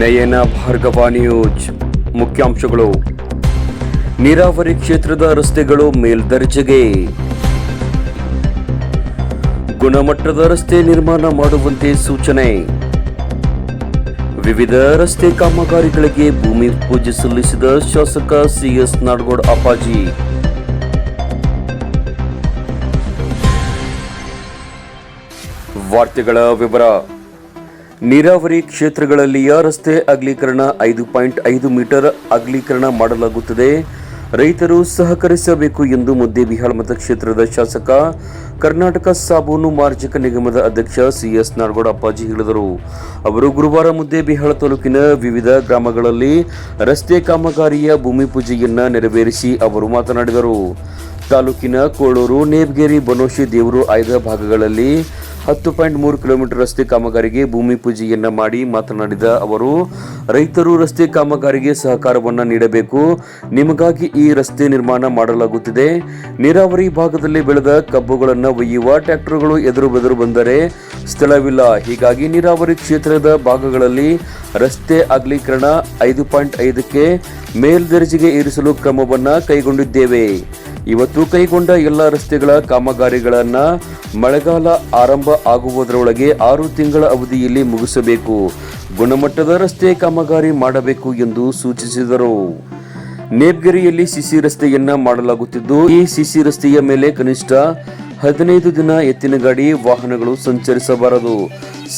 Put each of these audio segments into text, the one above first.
ನಯನ Bhargava news ಮುಖ್ಯಾಂಶಗಳು. ನೀರಾವರಿ ಕ್ಷೇತ್ರದ ರಸ್ತೆಗಳು ಮೇಲ್ದರ್ಜೆಗೆ. ಗುಣಮಟ್ಟದ ರಸ್ತೆ ನಿರ್ಮಾಣ ಮಾಡುವಂತೆ ಸೂಚನೆ. ವಿವಿಧ ರಸ್ತೆ ಕಾಮಗಾರಿಗಳಿಗೆ ಭೂಮಿ ಪೂಜೆ ಸಲ್ಲಿಸಿದ ಶಾಸಕ ಸಿಎಸ್ ನಾಡಗೌಡ ಅಪ್ಪಾಜಿ. ವಾರ್ತೆಗಳ ವಿವರ. ನೀರಾವರಿ ಕ್ಷೇತ್ರಗಳಲ್ಲಿಯ ರಸ್ತೆ ಅಗಲೀಕರಣ ಐದು ಪಾಯಿಂಟ್ ಐದು ಮೀಟರ್ ಅಗಲೀಕರಣ ಮಾಡಲಾಗುತ್ತದೆ. ರೈತರು ಸಹಕರಿಸಬೇಕು ಎಂದು ಮುದ್ದೇಬಿಹಾಳ ಮತಕ್ಷೇತ್ರದ ಶಾಸಕ, ಕರ್ನಾಟಕ ಸಾಬೂನು ಮಾರ್ಜಕ ನಿಗಮದ ಅಧ್ಯಕ್ಷ ಸಿಎಸ್ ನಾಡಗೌಡ ಅಪ್ಪಾಜಿ ಹೇಳಿದರು. ಅವರು ಗುರುವಾರ ಮುದ್ದೇಬಿಹಾಳ ತಾಲೂಕಿನ ವಿವಿಧ ಗ್ರಾಮಗಳಲ್ಲಿ ರಸ್ತೆ ಕಾಮಗಾರಿಯ ಭೂಮಿ ಪೂಜೆಯನ್ನು ನೆರವೇರಿಸಿ ಅವರು ಮಾತನಾಡಿದರು. ತಾಲೂಕಿನ ಕೋಳೂರು ನೇಬ್ಗೇರಿ ಬನೋಶಿ ದೇವರು, ಆಯ್ದ ಭಾಗಗಳಲ್ಲಿ ಹತ್ತು ಪಾಯಿಂಟ್ ಮೂರು ಕಿಲೋಮೀಟರ್ ರಸ್ತೆ ಕಾಮಗಾರಿಗೆ ಭೂಮಿ ಪೂಜೆಯನ್ನ ಮಾಡಿ ಮಾತನಾಡಿದ ಅವರು, ರೈತರು ರಸ್ತೆ ಕಾಮಗಾರಿಗೆ ಸಹಕಾರವನ್ನು ನೀಡಬೇಕು. ನಿಮಗಾಗಿ ಈ ರಸ್ತೆ ನಿರ್ಮಾಣ ಮಾಡಲಾಗುತ್ತಿದೆ. ನೀರಾವರಿ ಭಾಗದಲ್ಲಿ ಬೆಳೆದ ಕಬ್ಬುಗಳನ್ನು ಒಯ್ಯುವ ಟ್ರ್ಯಾಕ್ಟರ್ಗಳು ಎದುರು ಬೆದರು ಬಂದರೆ ಸ್ಥಳವಿಲ್ಲ. ಹೀಗಾಗಿ ನೀರಾವರಿ ಕ್ಷೇತ್ರದ ಭಾಗಗಳಲ್ಲಿ ರಸ್ತೆ ಅಗಲೀಕರಣ ಐದು ಪಾಯಿಂಟ್ ಐದಕ್ಕೆ ಮೇಲ್ದರ್ಜೆಗೆ ಏರಿಸಲು ಕ್ರಮವನ್ನು ಕೈಗೊಂಡಿದ್ದೇವೆ. ಇವತ್ತು ಕೈಗೊಂಡ ಎಲ್ಲ ರಸ್ತೆಗಳ ಕಾಮಗಾರಿಗಳನ್ನ ಮಳೆಗಾಲ ಆರಂಭ ಆಗುವುದರೊಳಗೆ ಆರು ತಿಂಗಳ ಅವಧಿಯಲ್ಲಿ ಮುಗಿಸಬೇಕು. ಗುಣಮಟ್ಟದ ರಸ್ತೆ ಕಾಮಗಾರಿ ಮಾಡಬೇಕು ಎಂದು ಸೂಚಿಸಿದರು. ನೇಬ್ಗೆರೆಯಲ್ಲಿ ಸಿಸಿ ರಸ್ತೆಯನ್ನ ಮಾಡಲಾಗುತ್ತಿದ್ದು, ಈ ಸಿಸಿ ರಸ್ತೆಯ ಮೇಲೆ ಕನಿಷ್ಠ ಹದಿನೈದು ದಿನ ಎತ್ತಿನ ಗಾಡಿ ವಾಹನಗಳು ಸಂಚರಿಸಬಾರದು.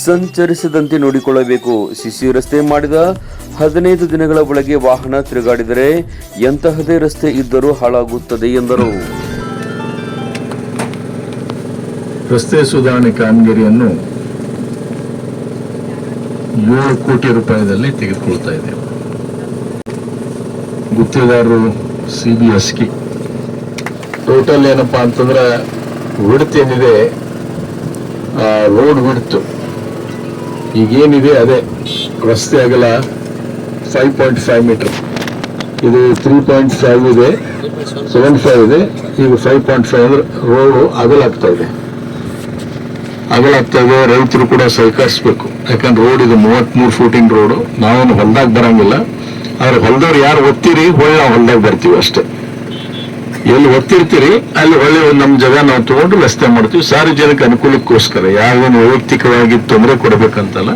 ಸಂಚರಿಸದಂತೆ ನೋಡಿಕೊಳ್ಳಬೇಕು. ಸಿಸಿ ರಸ್ತೆ ಮಾಡಿದ ಹದಿನೈದು ದಿನಗಳ ಒಳಗೆ ವಾಹನ ತಿರುಗಾಡಿದರೆ ಎಂತಹದೇ ರಸ್ತೆ ಇದ್ದರೂ ಹಾಳಾಗುತ್ತದೆ ಎಂದರು. ರಸ್ತೆ ಸುಧಾರಣೆ ಕಾಮಗಾರಿಯನ್ನು ಏಳು ಕೋಟಿ ರೂಪಾಯಿದಲ್ಲಿ ತೆಗೆದುಕೊಳ್ತಾ ಇದೆ. ಗುತ್ತಿಗೆದಾರರು C B S K total ಏನಪ್ಪಾ ಅಂತಂದ್ರೆ ಏನಿದೆ ರೋಡ್ ವಿಡ್ತ್. ಈಗೇನಿದೆ ಅದೇ, ರಸ್ತೆ ಆಗಲ್ಲ ಫೈವ್ ಪಾಯಿಂಟ್ ಫೈವ್ ಮೀಟರ್ ಇದು ತ್ರೀ ಪಾಯಿಂಟ್ ಫೈವ್ ಇದೆ ಸೆವೆನ್ ಫೈವ್ ಇದೆ, ಈಗ ಫೈವ್ ಪಾಯಿಂಟ್ ಫೈವ್ ಅಂದ್ರೆ ರೋಡು ಅಗಲಾಗ್ತಾ ಇದೆ. ಅಗಲಾಗ್ತಾ ಇದೆ, ರೈತರು ಕೂಡ ಸಹಕರಿಸ್ಬೇಕು ಯಾಕಂದ್ರೆ ರೋಡ್ ಇದು ಮೂವತ್ಮೂರು ಫೂಟಿಂಗ್ ರೋಡು ನಾವೇನು ಹೊಲ್ದಾಗ ಬರಂಗಿಲ್ಲ. ಆದ್ರೆ ಹೊಲ್ದವ್ರು ಯಾರು ಒತ್ತೀರಿ, ಹೊಳ್ಳಿ ನಾವು ಹೊಲ್ದಾಗ ಬರ್ತೀವಿ ಅಷ್ಟೇ. ಎಲ್ಲಿ ಒತ್ತಿರ್ತೀರಿ, ಅಲ್ಲಿ ಒಳ್ಳೆ ಒಂದು ನಮ್ಮ ಜಾಗ ನಾವು ತಗೊಂಡು ರಸ್ತೆ ಮಾಡ್ತೀವಿ. ಸಾರ್ವಜನಿಕ ಅನುಕೂಲಕ್ಕೋಸ್ಕರ ಯಾರೇನು ವೈಯಕ್ತಿಕವಾಗಿ ತೊಂದರೆ ಕೊಡಬೇಕಂತಲ್ಲ,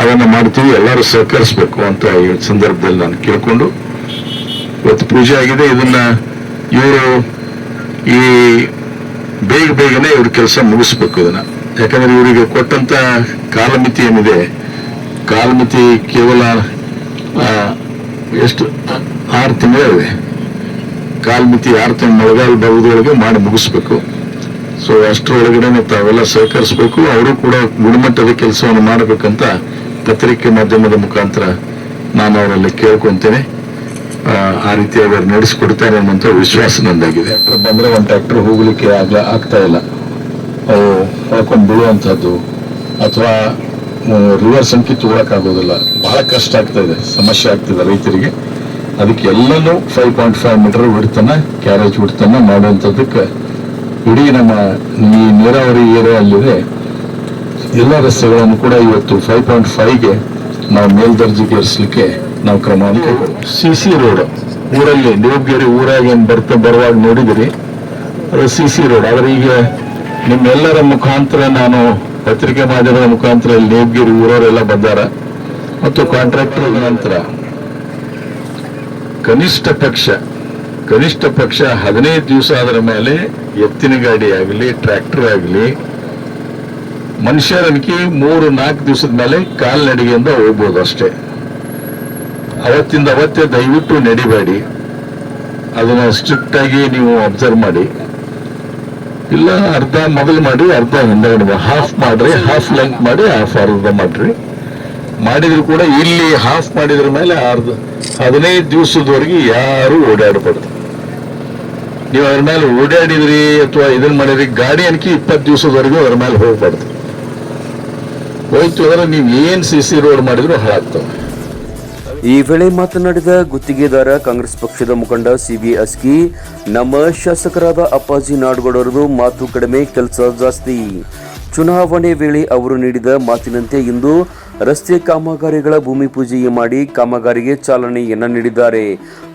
ಅದನ್ನ ಮಾಡ್ತೀವಿ, ಎಲ್ಲರೂ ಸಹಕರಿಸ್ಬೇಕು ಅಂತ ಈ ಸಂದರ್ಭದಲ್ಲಿ ನಾನು ಕೇಳಿಕೊಂಡು, ಇವತ್ತು ಪೂಜೆ ಆಗಿದೆ. ಇದನ್ನ ಇವರು ಈ ಬೇಗ ಬೇಗನೆ ಇವ್ರ ಕೆಲಸ ಮುಗಿಸ್ಬೇಕು ಇದನ್ನ. ಯಾಕಂದ್ರೆ ಇವರಿಗೆ ಕೊಟ್ಟಂತ ಕಾಲಮಿತಿ ಏನಿದೆ, ಕಾಲಮಿತಿ ಕೇವಲ ಎಷ್ಟು ಆರು ತಿಂಗಳಿವೆ ಕಾಲಮಿತಿ ಆರು ತಿಂಗಳು ಮಳೆಗಾಲ ಬಹುದೊಳಗೆ ಮಾಡಿ ಮುಗಿಸ್ಬೇಕು. ಸೊ ಅಷ್ಟರೊಳಗಡೆ ತಾವೆಲ್ಲ ಸಹಕರಿಸಬೇಕು. ಅವರು ಕೂಡ ಗುಣಮಟ್ಟದ ಕೆಲಸವನ್ನು ಮಾಡಬೇಕಂತ ಪತ್ರಿಕೆ ಮಾಧ್ಯಮದ ಮುಖಾಂತರ ನಾನು ಅವರಲ್ಲಿ ಕೇಳ್ಕೊಂತೇನೆ ಆ, ರೀತಿ ಅವರು ನಡೆಸ್ಕೊಡ್ತಾರೆ ಅನ್ನೋಂಥ ವಿಶ್ವಾಸ ನಂದಾಗಿದೆ. ಬಂದ್ರೆ ಒಂದು ಟ್ರ್ಯಾಕ್ಟರ್ ಹೋಗ್ಲಿಕ್ಕೆ ಆಗ್ಲ ಆಗ್ತಾ ಇಲ್ಲ. ಅವು ಹೊಳ್ಕೊಂಡು ಬೀಳುವಂಥದ್ದು ಅಥವಾ ರಿವರ್ಸ್ ಅಂಕಿ ಆಗೋದಿಲ್ಲ ಬಹಳ ಕಷ್ಟ ಆಗ್ತಾ ಇದೆ. ಸಮಸ್ಯೆ ಆಗ್ತಿದೆ ರೈತರಿಗೆ. ಅದಕ್ಕೆ ಎಲ್ಲನೂ ಫೈವ್ ಪಾಯಿಂಟ್ ಫೈವ್ ಮೀಟರ್ ಬಿಡ್ತಾನ ಕ್ಯಾರೇಜ್ ಬಿಡ್ತಾನ ಮಾಡುವಂಥದ್ದಕ್ಕೆ ಇಡೀ ನಮ್ಮ ಈ ನೀರಾವರಿ ಏರಿಯಾ ಅಲ್ಲಿದೆ. ಎಲ್ಲ ರಸ್ತೆಗಳನ್ನು ಕೂಡ ಇವತ್ತು ಫೈವ್ ಪಾಯಿಂಟ್ ಫೈವ್ಗೆ ನಾವು ಮೇಲ್ದರ್ಜೆಗೇರಿಸಲಿಕ್ಕೆ ನಾವು ಕ್ರಮ ಸಿ ಸಿ ರೋಡ್ ಊರಲ್ಲಿ ದೇವಗಿರಿ ಊರಾಗ ಏನು ಬರ್ತಾ ಬರುವಾಗ ನೋಡಿದಿರಿ? ಅದು ಸಿ ಸಿ ರೋಡ್ ಆದರೆ ಈಗ ನಿಮ್ಮೆಲ್ಲರ ಮುಖಾಂತರ ನಾನು ಪತ್ರಿಕೆ ಮಾಧ್ಯಮದ ಮುಖಾಂತರ ಇಲ್ಲಿ ದೇವಗಿರಿ ಊರವರೆಲ್ಲ ಬಂದಾರ. ಮತ್ತು ಕಾಂಟ್ರಾಕ್ಟರ್ ನಂತರ ಕನಿಷ್ಠ ಪಕ್ಷ ಕನಿಷ್ಠ ಪಕ್ಷ ಹದಿನೈದು ದಿವಸ ಅದರ ಮೇಲೆ ಎತ್ತಿನ ಗಾಡಿ ಆಗಲಿ ಟ್ರ್ಯಾಕ್ಟರ್ ಆಗಲಿ ಮನುಷ್ಯರನಿಗೆ ಮೂರು, ನಾಲ್ಕು ದಿವಸದ ಮೇಲೆ ಕಾಲ್ನಡಿಗೆಯಿಂದ ಹೋಗ್ಬೋದು ಅಷ್ಟೇ. ಅವತ್ತಿಂದ ಅವತ್ತೇ ದಯವಿಟ್ಟು ನಡಿಬೇಡಿ. ಅದನ್ನ ಸ್ಟ್ರಿಕ್ಟ್ ಆಗಿ ನೀವು ಅಬ್ಸರ್ವ್ ಮಾಡಿ. ಇಲ್ಲ, ಅರ್ಧ ಮೊದಲು ಮಾಡಿ, ಅರ್ಧ ಹಿಂದಗಡೆ ಹಾಫ್ ಮಾಡ್ರಿ ಹಾಫ್ ಲೆಂತ್ ಮಾಡಿ ಹಾಫ್ ಅರ್ಧ ಮಾಡ್ರಿ. ಮಾಡಿದ್ರು ಕೂಡ ಇಲ್ಲಿ ಹಾಫ್ ಮಾಡಿದ್ರ ಮೇಲೆ ಅರ್ಧ ಹದಿನೈದು ದಿವಸದವರೆಗೆ ಯಾರು ಓಡಾಡಬಾರ್ದು. ನೀವು ಅದ್ರ ಮೇಲೆ ಓಡಾಡಿದ್ರಿ ಅಥವಾ ಇದನ್ನ ಮಾಡಿದ್ರಿ, ಗಾಡಿ ಅನ್ಕಿ ಇಪ್ಪತ್ತು ದಿವಸದವರೆಗೂ ಅದ್ರ ಮೇಲೆ ಹೋಗ್ಬಾರ್ದು. ಹೋಯ್ತು ಅಂದ್ರೆ ನೀವು ಏನ್ ಸಿ ಸಿ ರೋಡ್ ಮಾಡಿದ್ರು ಹಾಳಾಗ್ತವೆ. ಈ ವೇಳೆ ಮಾತನಾಡಿದ ಗುತ್ತಿಗೆದಾರ ಕಾಂಗ್ರೆಸ್ ಪಕ್ಷದ ಮುಖಂಡ ಸಿಬಿ ಅಸ್ಕಿ, ನಮ್ಮ ಶಾಸಕರಾದ ಅಪ್ಪಾಜಿ ನಾಡಗೌಡರದು ಮಾತು ಕಡಿಮೆ, ಕೆಲಸ ಜಾಸ್ತಿ. ಚುನಾವಣೆ ವೇಳೆ ಅವರು ನೀಡಿದ ಮಾತಿನಂತೆ ಇಂದು ರಸ್ತೆ ಕಾಮಗಾರಿಗಳ ಭೂಮಿ ಪೂಜೆ ಮಾಡಿ ಕಾಮಗಾರಿಗೆ ಚಾಲನೆಯನ್ನು ನೀಡಿದ್ದಾರೆ.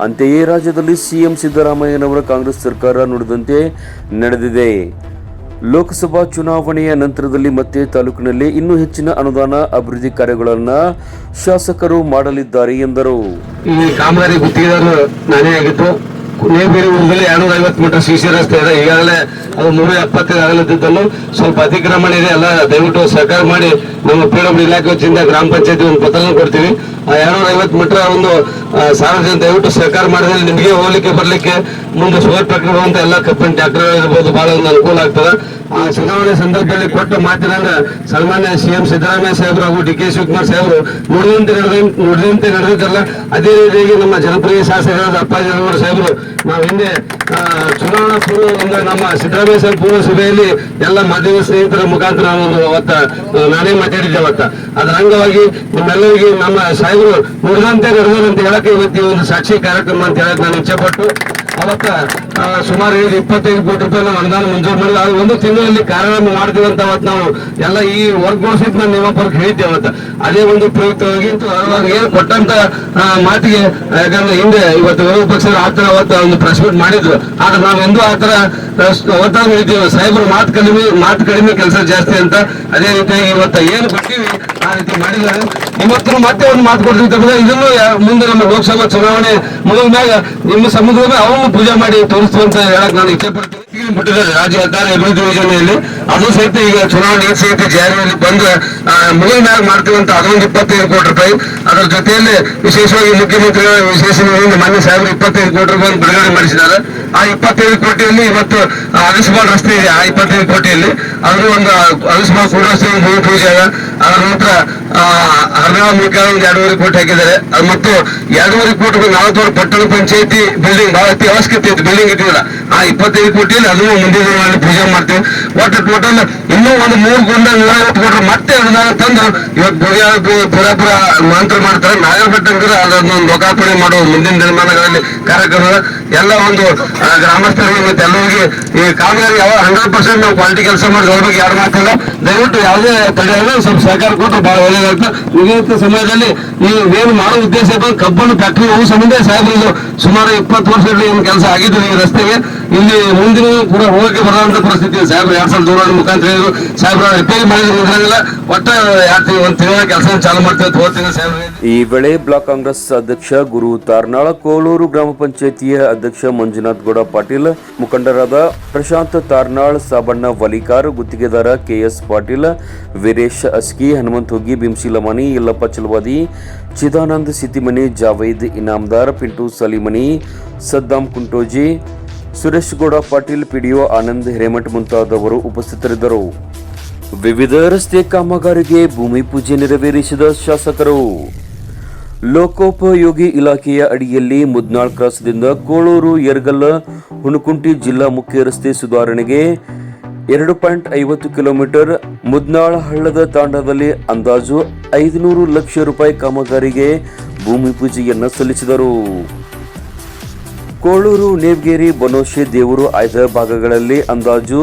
ಅಂತೆಯೇ ರಾಜ್ಯದಲ್ಲಿ ಸಿಎಂ ಸಿದ್ದರಾಮಯ್ಯನವರ ಕಾಂಗ್ರೆಸ್ ಸರ್ಕಾರ ನುಡಿದಂತೆ ನಡೆದಿದೆ. ಲೋಕಸಭಾ ಚುನಾವಣೆಯ ನಂತರದಲ್ಲಿ ಮತ್ತೆ ತಾಲೂಕಿನಲ್ಲಿ ಇನ್ನೂ ಹೆಚ್ಚಿನ ಅನುದಾನ ಅಭಿವೃದ್ಧಿ ಕಾರ್ಯಗಳನ್ನು ಶಾಸಕರು ಮಾಡಲಿದ್ದಾರೆ ಎಂದರು. ಈ ಕಾಮಗಾರಿ ಗುತ್ತಿಗೆದಾರರು ನಾನೇ ಆಗಿತ್ತು ನೇಬೇರಿ ಊರಲ್ಲಿ ಎರಡ್ನೂರ ಐವತ್ತು ಮೀಟರ್ ಸಿಸಿ ರಸ್ತೆ ಇದೆ. ಈಗಾಗಲೇ ಅದು ನೂರ ಎಪ್ಪತ್ತೈದು ಆಗಲಿದ್ದನ್ನು ಸ್ವಲ್ಪ ಅತಿಕ್ರಮಣ ಇದೆ. ಎಲ್ಲ ದಯವಿಟ್ಟು ಸಹಕಾರ ಮಾಡಿ ನಮ್ಮ ಪಿ ಡಬ್ಲ್ಯೂ ಇಲಾಖೆ ವತಿಯಿಂದ ಗ್ರಾಮ ಪಂಚಾಯತಿ ಒಂದು ಪತ್ರ ಕೊಡ್ತೀವಿ. ಎರಡ್ನೂರ ಐವತ್ತು ಮೀಟರ್ ಒಂದು ಸಾರ್ವಜನಿಕ ದಯವಿಟ್ಟು ಸಹಕಾರ ಮಾಡಿದ್ರೆ ನಿಮಗೆ ಹೋಗ್ಲಿಕ್ಕೆ, ಬರ್ಲಿಕ್ಕೆ ಮುಂದೆ ಶುಗರ್ ಪ್ರಕ್ರಿಯೆ ಅಂತ ಎಲ್ಲ ಕಬ್ಬಿನ ಟ್ಯಾಕ್ಟರ್ ಇರ್ಬೋದು ಬಹಳ ಒಂದು ಅನುಕೂಲ ಆಗ್ತದೆ. ಆ, ಚುನಾವಣೆ ಸಂದರ್ಭದಲ್ಲಿ ಕೊಟ್ಟ ಮಾತಿನಂಗ ಸನ್ಮಾನ್ಯ ಸಿಎಂ ಸಿದ್ದರಾಮಯ್ಯ ಸಾಹೇಬರು ಹಾಗೂ ಡಿ ಕೆ ಶಿವಕುಮಾರ್ ಸಾಹೇಬರು ನುಡಿದಂತೆ ನಡೆದ, ನುಡಿದಂತೆ ನಡೆದಿದ್ದಲ್ಲ ಅದೇ ರೀತಿಯಾಗಿ ನಮ್ಮ ಜನಪ್ರಿಯ ಶಾಸಕರಾದ ಅಪ್ಪಾಜಿ ಸಾಹೇಬರು, ನಾವು ಹಿಂದೆ ಚುನಾವಣಾ ಪೂರ್ವ ನಮ್ಮ ಸಿದ್ದರಾಮಯ್ಯ ಸಾಹೇಬ್ ಪೂರ್ವ ಸಭೆಯಲ್ಲಿ ಎಲ್ಲ ಮಾಧ್ಯಮ ಸ್ನೇಹಿತರ ಮುಖಾಂತರ ಅವತ್ತ ನಾನೇ ಮಾತಾಡಿದ್ದೆ ಅವತ್ತ. ಅದರ ಅಂಗವಾಗಿ ನಿಮ್ಮೆಲ್ಲರಿಗೆ ನಮ್ಮ ಸಾಹೇಬರು ನುಡಿದಂತೆ ನಡೆದಂತ ಹೇಳಕ್ಕೆ ಇವತ್ತು ಒಂದು ಸಾಕ್ಷಿ ಕಾರ್ಯಕ್ರಮ ಅಂತ ಹೇಳಕ್ ನಾನು ಇಚ್ಛೆಪಟ್ಟು ಅವತ್ತ ಸುಮಾರು ಐದು, ಇಪ್ಪತ್ತೈದು ಕೋಟಿ ರೂಪಾಯಿ ನಾವು ಅನುದಾನ ಮಂಜೂರು ಮಾಡಿದ ಅದು ಒಂದು ತಿಂಗಳಲ್ಲಿ ಕಾರ್ಯಕ್ರಮ ಮಾಡ್ತೀವಿ ಅಂತ ಅವತ್ತು ನಾವು ಎಲ್ಲ ಈ ವರ್ಕ್ ಸಹಿತ ನಾನು ನಿಮ್ಮಪ್ಪರಿಗೆ ಹೇಳಿದ್ದೆ ಅವತ್ತ. ಅದೇ ಒಂದು ಪ್ರಯುಕ್ತವಾಗಿ ಏನು ಕೊಟ್ಟಂತ ಮಾತಿಗೆ, ಯಾಕಂದ್ರೆ ಹಿಂದೆ ಇವತ್ತು ವಿರೋಧ ಪಕ್ಷದ ಆತರ ಅವತ್ತು ಒಂದು ಪ್ರೆಸ್ ಮೀಟ್ ಮಾಡಿದ್ರು. ಆದ್ರೆ ನಾವೆಂದೂ ಆತರ ಒತ್ತಡ ಹೇಳ್ತೀವಿ ಸಾಹೇಬರು, ಮಾತು ಕಡಿಮೆ ಮಾತು ಕಡಿಮೆ ಕೆಲಸ ಜಾಸ್ತಿ ಅಂತ. ಅದೇ ರೀತಿಯಾಗಿ ಇವತ್ತು ಏನು ಕೊಟ್ಟಿವಿ, ಆ ರೀತಿ ಮಾಡಿದ್ದಾರೆ ಇವತ್ತು ಮತ್ತೆ ಒಂದು ಮಾತು ಕೊಡ್ತೀವಿ ಇದನ್ನು ಮುಂದೆ ನಮ್ಮ ಲೋಕಸಭಾ ಚುನಾವಣೆ ಮುಗಿದ ಮ್ಯಾಗ ನಿಮ್ಮ ಸಮುದ್ರ ಅವನು ಪೂಜೆ ಮಾಡಿ ತೋರಿಸುವಂತ ಹೇಳಕ್ ನಾನು ಇಚ್ಛೆ ಪಡ್ತೀನಿ ರಾಜ್ಯ ಹೆದ್ದಾರಿ ಅಭಿವೃದ್ಧಿ ಯೋಜನೆಯಲ್ಲಿ ಅದು ಸಹಿತ ಈಗ ಚುನಾವಣೆ ಸಹಿತ ಜಾರಿಯಲ್ಲಿ ಬಂದು ಆ, ಮುಗಿದ ಮ್ಯಾಗ ಮಾಡ್ತೀವಿ ಅಂತ ಅದೊಂದು ಇಪ್ಪತ್ತೈದು ಕೋಟಿ ರೂಪಾಯಿ. ಅದರ ಜೊತೆಯಲ್ಲಿ ವಿಶೇಷವಾಗಿ ಮುಖ್ಯಮಂತ್ರಿಗಳ ವಿಶೇಷ ಮಾನ್ಯ ಸಾಹೇಬರು ಇಪ್ಪತ್ತೈದು ಕೋಟಿ ರೂಪಾಯಿ ಬಿಡುಗಡೆ ಮಾಡಿಸಿದ್ದಾರೆ. ಆ ಇಪ್ಪತ್ತೈದು ಕೋಟಿಯಲ್ಲಿ ಇವತ್ತು ಅಲಿಸ್ಬಾಲ್ ರಸ್ತೆ ಇದೆ ಆ ಇಪ್ಪತ್ತೈದು ಕೋಟಿಯಲ್ಲಿ. ಅದ್ರ ಒಂದು ಅಲಿಸ್ಬಾಲ್ ಕೂಡ ರಸ್ತೆ ಒಂದು ಭೂಮಿ ಪೂಜೆ ಅದ ಅದರ ನಂತರ ಹರಿಯಾಣ ಮೂಲಕ ಒಂದು ಎರಡೂವರೆ ಕೋಟಿ ಹಾಕಿದ್ದಾರೆ. ಅದು ಮತ್ತು ಎರಡೂವರೆ ಕೋಟಿ ನಾಲ್ಕೂವರೆ ಪಟ್ಟಣ ಪಂಚಾಯತಿ ಬಿಲ್ಡಿಂಗ್ ಬಹಳ ಅತಿ ಅವಶ್ಯಕತೆ ಇತ್ತು ಬಿಲ್ಡಿಂಗ್ ಇದ್ದಿಲ್ಲ ಆ ಇಪ್ಪತ್ತೈದು ಕೋಟಿಯಲ್ಲಿ ಅದನ್ನು ಮುಂದಿನ ಪೂಜೆ ಮಾಡ್ತೀವಿ. ಒಟ್ಟು ಟೋಟಲ್ ಇನ್ನೂ ಒಂದು ಮೂರು ಗುಂಡ ನೂರ ಐವತ್ತು ಕೋಟಿ ಮತ್ತೆ ಅನುದಾನ ತಂದು ಇವತ್ತು ಪುರ ಪುರಾಪುರ ಮಂತ್ರ ಮಾಡ್ತಾರೆ. ನಾಗರ ಬೆಟ್ಟಂಕರ ಅದನ್ನು ಲೋಕಾರ್ಪಣೆ ಮಾಡುವ ಮುಂದಿನ ದಿನಮಾನಗಳಲ್ಲಿ ಕಾರ್ಯಕ್ರಮ ಎಲ್ಲ ಒಂದು ಗ್ರಾಮಸ್ಥರಿಗೆ ಮತ್ತೆ ಎಲ್ಲರಿಗೆ ಈ ಕಾಮಗಾರಿ ಯಾವ ಹಂಡ್ರೆಡ್ ಪರ್ಸೆಂಟ್ ನಾವು ಕ್ವಾಲಿಟಿ ಕೆಲಸ ಮಾಡಿ ಬಗ್ಗೆ ಯಾರು ಮಾತಿಲ್ಲ ದಯವಿಟ್ಟು ಯಾವುದೇ ತಡೆ ಸ್ವಲ್ಪ ಸಹಕಾರ ಕೊಟ್ಟರೆ ಬಹಳ ಒಳ್ಳೆಯದಾಗ್ತದೆ ನಿಗದಿತ ಸಮಯದಲ್ಲಿ ಈ ಏನು ಮಾಡೋ ಉದ್ದೇಶ ಕಬ್ಬನ್ನು ಫ್ಯಾಕ್ಟ್ರಿ ಹೋಗುವ ಸಂಬಂಧ ಸಾಹೇಬ್ರದ್ದು ಸುಮಾರು ಇಪ್ಪತ್ತು ವರ್ಷದಲ್ಲಿ ಏನು ಕೆಲಸ ಆಗಿದ್ದು ಈ ರಸ್ತೆಗೆ. ಇಲ್ಲಿ ಮುಂದಿನ ಕೂಡ ಹೋಗಕ್ಕೆ ಬರುವಂತ ಪರಿಸ್ಥಿತಿ. ಸಾಹೇಬ್ರು ಎರಡ್ ಸಾವಿರದ ದೂರ ಮುಖಾಂತರ ಹೇಳಿದ್ರು ಸಾಹೇಬ್ರ ರಿಪೇರಿ ಮಾಡಿದ್ರು ಮುಗಿದಿಲ್ಲ ಒಟ್ಟ ಯಾಕೆ ಒಂದು ತಿಂಗಳ ಕೆಲಸ ಚಾಲು ಮಾಡ್ತೇವೆ ತೋರ್ತೀನಿ ಸಾಹೇಬ್ರ ಈ ವೇಳೆ ಬ್ಲಾಕ್ ಕಾಂಗ್ರೆಸ್ ಅಧ್ಯಕ್ಷ ಗುರು ತಾರ್ನಾಳ, ಕೋಲೂರು ಗ್ರಾಮ ಪಂಚಾಯಿತಿಯ ಅಧ್ಯಕ್ಷ ಮಂಜುನಾಥ್ ಗೌಡ ಪಾಟೀಲ್, ಮುಖಂಡರಾದ ಪ್ರಶಾಂತ್ ತಾರ್ನಾಳ್, ಸಾಬಣ್ಣ ವಲಿಕಾರ್, ಗುತ್ತಿಗೆದಾರ ಕೆಎಸ್ ಪಾಟೀಲ್, ವೀರೇಶ್ ಅಸ್ಕಿ, ಹನುಮಂತ್ ಹುಗ್ಗಿ ಬಿಂಸಿ ಲಮಾನಿ, ಯಲ್ಲಪ್ಪ ಚಲವಾದಿ, ಚಿದಾನಂದ್ ಸಿತಿಮನಿ ಜಾವೇದ್ ಇನಾಮದಾರ್, ಪಿಂಟು ಸಲಿಮನಿ ಸದ್ದಾಂ ಕುಂಟೋಜಿ ಸುರೇಶ್ ಗೌಡ ಪಾಟೀಲ್ ಪಿಡಿಒ ಆನಂದ್ ಹಿರೇಮಠ್ ಮುಂತಾದವರು ಉಪಸ್ಥಿತರಿದ್ದರು. ವಿವಿಧ ರಸ್ತೆ ಕಾಮಗಾರಿಗೆ ಭೂಮಿ ಪೂಜೆ ನೆರವೇರಿಸಿದ ಶಾಸಕರು. ಲೋಕೋಪಯೋಗಿ ಇಲಾಖೆಯ ಅಡಿಯಲ್ಲಿ ಮುದ್ನಾಳ್ ಕ್ರಾಸ್ದಿಂದ ಕೋಳೂರು, ಯರ್ಗಲ್ಲ, ಹುಣಕುಂಟಿ ಜಿಲ್ಲಾ ಮುಖ್ಯ ರಸ್ತೆ ಸುಧಾರಣೆಗೆ ಎರಡು ಪಾಯಿಂಟ್ ಐವತ್ತು ಕಿಲೋಮೀಟರ್, ಮುದ್ನಾಳ್ ಹಳ್ಳದ ತಾಂಡದಲ್ಲಿ ಅಂದಾಜು ಐದುನೂರು ಲಕ್ಷ ರೂಪಾಯಿ ಕಾಮಗಾರಿಗೆ ಭೂಮಿ ಪೂಜೆಯನ್ನು ಸಲ್ಲಿಸಿದರು. ಕೋಳೂರು ನೇವ್ಗೇರಿ ಬನೋಶಿ ದೇವರು ಆಯ್ದ ಭಾಗಗಳಲ್ಲಿ ಅಂದಾಜು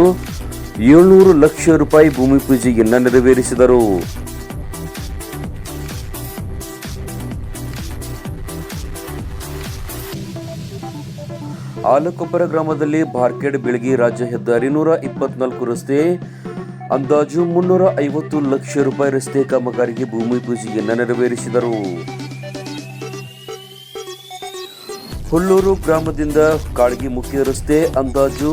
ಏಳ್ನೂರು ಲಕ್ಷ ರೂಪಾಯಿ ಭೂಮಿ ಪೂಜೆಯನ್ನ ನೆರವೇರಿಸಿದರು. ಆಲಕೊಪ್ಪರ ಗ್ರಾಮದಲ್ಲಿ ಬಾರ್ಕೆಡ್ ಬೆಳಗಿ ರಾಜ್ಯ ಹೆದ್ದಾರಿ ನೂರ ಇಪ್ಪತ್ನಾಲ್ಕು ರಸ್ತೆ, ಅಂದಾಜು ಮುನ್ನೂರ ಐವತ್ತು ಲಕ್ಷ ರೂಪಾಯಿ ರಸ್ತೆ ಕಾಮಗಾರಿಗೆ ಭೂಮಿ ಪೂಜೆಯನ್ನ ನೆರವೇರಿಸಿದರು. ಹುಲ್ಲೂರು ಗ್ರಾಮದಿಂದ ಕಾಳಗಿ ಮುಖ್ಯ ರಸ್ತೆ, ಅಂದಾಜು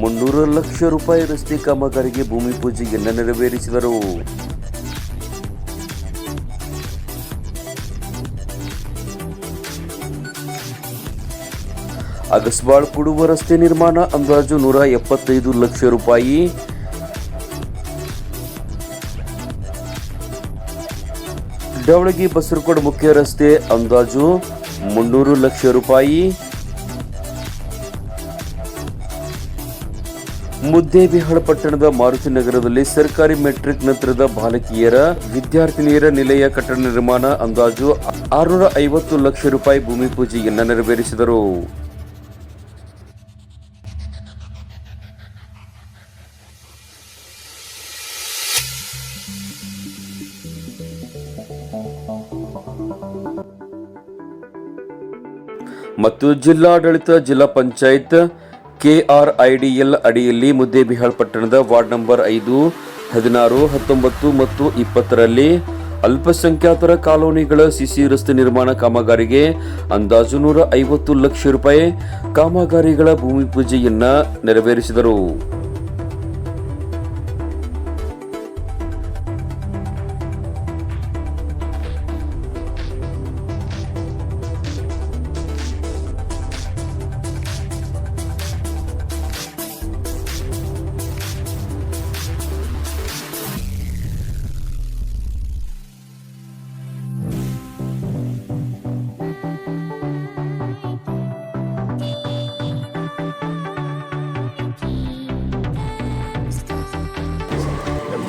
ಮುನ್ನೂರು ಲಕ್ಷ ರೂಪಾಯಿ ರಸ್ತೆ ಕಾಮಗಾರಿಗೆ ಭೂಮಿ ಪೂಜೆಯನ್ನು ನೆರವೇರಿಸಿದರು. ಅಗಸ್ಬಾಳ್ ಕುಡುವ ರಸ್ತೆ ನಿರ್ಮಾಣ ಅಂದಾಜು ನೂರ ಎಪ್ಪತ್ತೈದು ಲಕ್ಷ ರೂಪಾಯಿ. ಡವಳಗಿ ಬಸರಕೋಡ್ ಮುಖ್ಯ ರಸ್ತೆ ಅಂದಾಜು ಮುನ್ನೂರು ಲಕ್ಷ ರೂಪಾಯಿ. ಮುದ್ದೇಬಿಹಾಳ ಪಟ್ಟಣದ ಮಾರುತಿ ನಗರದಲ್ಲಿ ಸರ್ಕಾರಿ ಮೆಟ್ರಿಕ್ ನಂತರದ ಬಾಲಕಿಯರ ವಿದ್ಯಾರ್ಥಿನಿಯರ ನಿಲಯ ಕಟ್ಟಡ ನಿರ್ಮಾಣ ಅಂದಾಜು ಆರುನೂರ ಐವತ್ತು ಲಕ್ಷ ರೂಪಾಯಿ ಭೂಮಿ ಪೂಜೆಯನ್ನು ನೆರವೇರಿಸಿದರು. ಮತ್ತು ಜಿಲ್ಲಾಡಳಿತ ಜಿಲ್ಲಾ ಪಂಚಾಯತ್ ಕೆಆರ್ಐಡಿಎಲ್ ಅಡಿಯಲ್ಲಿ ಮುದ್ದೇಬಿಹಾಳ್ ಪಟ್ಟಣದ ವಾರ್ಡ್ ನಂಬರ್ ಐದು, ಹದಿನಾರು, ಹತ್ತೊಂಬತ್ತು ಮತ್ತು ಇಪ್ಪತ್ತರಲ್ಲಿ ಅಲ್ಪಸಂಖ್ಯಾತರ ಕಾಲೋನಿಗಳ ಸಿಸಿ ರಸ್ತೆ ನಿರ್ಮಾಣ ಕಾಮಗಾರಿಗೆ ಅಂದಾಜು ನೂರ ಐವತ್ತು ಲಕ್ಷ ರೂಪಾಯಿ ಕಾಮಗಾರಿಗಳ ಭೂಮಿ ಪೂಜೆಯನ್ನ ನೆರವೇರಿಸಿದರು.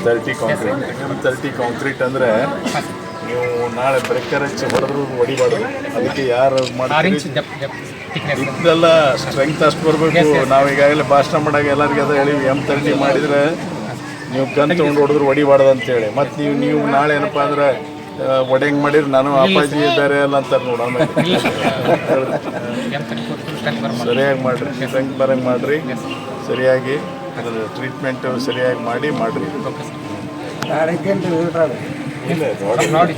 Thirty concrete M thirty concrete ಅಂದರೆ ನೀವು ನಾಳೆ ಬ್ರೇಕರ್ ಹಚ್ಚಿ ಹೊಡೆದ್ರು ಹೊಡಿಬಾರ್ದು. ಅದಕ್ಕೆ ಯಾರು ಮಾಡ್ತೀರಿ. ಇದೆಲ್ಲ ಸ್ಟ್ರೆಂತ್ ಅಷ್ಟು ಬರಬೇಕು. ನಾವು ಈಗಾಗಲೇ ಭಾಷಣ ಮಾಡಾಗ ಎಲ್ಲರಿಗೆ ಅದು ಹೇಳಿ ಎಂ ತರ್ಟಿ ಮಾಡಿದರೆ ನೀವು ಗನ್ ತೊಗೊಂಡು ಹೊಡೆದ್ರು ಹೊಡಿಬಾರ್ದು ಅಂತೇಳಿ ಮತ್ತು ನೀವು ನೀವು ನಾಳೆ ಏನಪ್ಪ ಅಂದ್ರೆ ಒಡೆಂಗ್ ಮಾಡಿದ್ರೆ ನಾನು ಅಪ್ಪಾಜಿ ಬೇರೆ ಎಲ್ಲ ಅಂತಾರೆ ನೋಡೋಣ ಸರಿಯಾಗಿ ಮಾಡಿರಿ. ಸ್ಟ್ರೆಂತ್ ಬರಂಗೆ ಮಾಡಿರಿ. ಸರಿಯಾಗಿ. ಟ್ರೀಟ್ಮೆಂಟ್ ಸರಿಯಾಗಿ ಮಾಡಿ ಮಾಡಿರಿ. ಇಲ್ಲ ನೋಡಿ. ನೋಡಿ.